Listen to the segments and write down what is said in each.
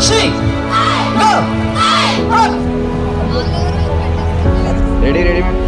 She. Go. Run. Ready, ready, man.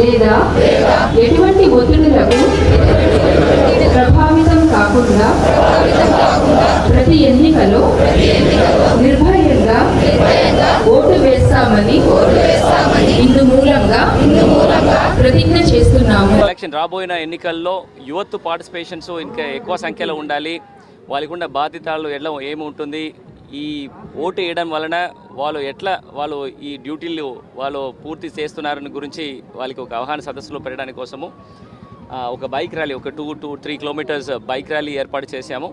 లేదా ఎటువంటి ఒత్తిడులకు ప్రభావితం కాకుండా ప్రతి ఎన్నికలో నిర్భయంగా ఓటు వేస్తామని ఇందు మూలంగా ప్రతిజ్ఞ చేస్తున్నాము. ఎలక్షన్ రాబోయిన ఎన్నికల్లో యువత్ పార్టిసిపేషన్స్ ఇంకా ఎక్కువ సంఖ్యలో ఉండాలి. వాళ్ళకున్న బాధ్యతలు ఎలా ఏమి ఉంటుంది ఈ ఓటు వేయడం వలన వాళ్ళు ఎట్లా వాళ్ళు ఈ డ్యూటీలు వాళ్ళు పూర్తి చేస్తున్నారని గురించి వాళ్ళకి ఒక అవగాహన సదస్సులో పెట్టడానికి కోసము ఒక బైక్ ర్యాలీ ఒక two two three kilometres bike rally ఏర్పాటు చేశాము.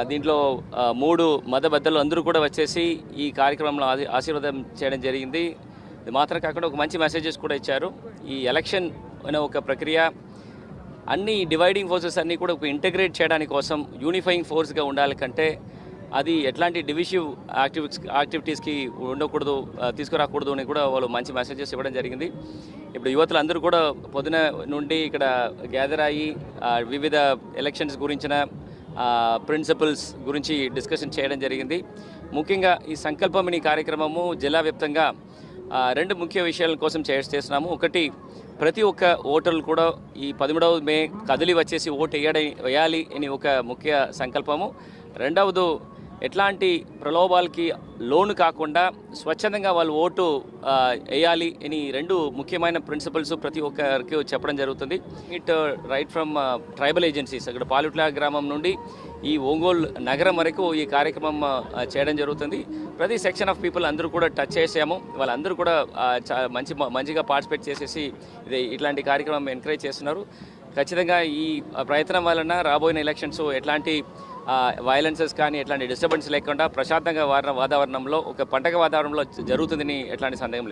దీంట్లో మూడు మత బద్దలు అందరూ కూడా వచ్చేసి ఈ కార్యక్రమంలో ఆశీ- ఆశీర్వాదం చేయడం జరిగింది. ఇది మాత్రం కాకుండా ఒక మంచి మెసేజెస్ కూడా ఇచ్చారు. ఈ ఎలక్షన్ అనే ఒక ప్రక్రియ అన్ని డివైడింగ్ ఫోర్సెస్ అన్నీ కూడా ఒక ఇంటగ్రేట్ చేయడానికి కోసం యూనిఫైయింగ్ ఫోర్స్గా ఉండాలి కంటే అది ఎట్లాంటి డివిజివ్ యాక్టివిటీస్ యాక్టివిటీస్కి ఉండకూడదు తీసుకురాకూడదు అని కూడా వాళ్ళు మంచి మెసేజెస్ ఇవ్వడం జరిగింది. ఇప్పుడు యువతలు అందరూ కూడా పొద్దున నుండి ఇక్కడ గ్యాదర్ అయ్యి వివిధ ఎలక్షన్స్ గురించిన ప్రిన్సిపల్స్ గురించి డిస్కషన్ చేయడం జరిగింది. ముఖ్యంగా ఈ సంకల్పమిని కార్యక్రమము జిల్లా వ్యాప్తంగా రెండు ముఖ్య విషయాల కోసం చే చేస్తున్నాము. ఒకటి ప్రతి ఒక్క ఓటర్లు కూడా ఈ పదమూడవ మే కదిలి వచ్చేసి ఓటు వేయడం వేయాలి అని ఒక ముఖ్య సంకల్పము. రెండవది ఎట్లాంటి ప్రలోభాలకి లోను కాకుండా స్వచ్ఛందంగా వాళ్ళు ఓటు వేయాలి అని రెండు ముఖ్యమైన ప్రిన్సిపల్స్ ప్రతి ఒక్కరికి చెప్పడం జరుగుతుంది. It right from tribal agencies అక్కడ పాలుట్ల గ్రామం నుండి ఈ ఒంగోలు నగరం వరకు ఈ కార్యక్రమం చేయడం జరుగుతుంది. ప్రతి సెక్షన్ ఆఫ్ పీపుల్ అందరూ కూడా టచ్ చేసాము వాళ్ళందరూ కూడా చా- మంచి మంచిగా పార్టిసిపేట్ చేసేసి ఇది ఇట్లాంటి కార్యక్రమం ఎంకరేజ్ చేస్తున్నారు. ఖచ్చితంగా ఈ ప్రయత్నం వలన రాబోయిన ఎలక్షన్స్ ఎట్లాంటి వైలెన్సెస్ కానీ ఎట్లాంటి డిస్టర్బెన్స్ లేకుండా ప్రశాంతంగా వాతావరణంలో ఒక పండగ వాతావరణంలో జరుగుతుందని ఎట్లాంటి సందేహం లేదు.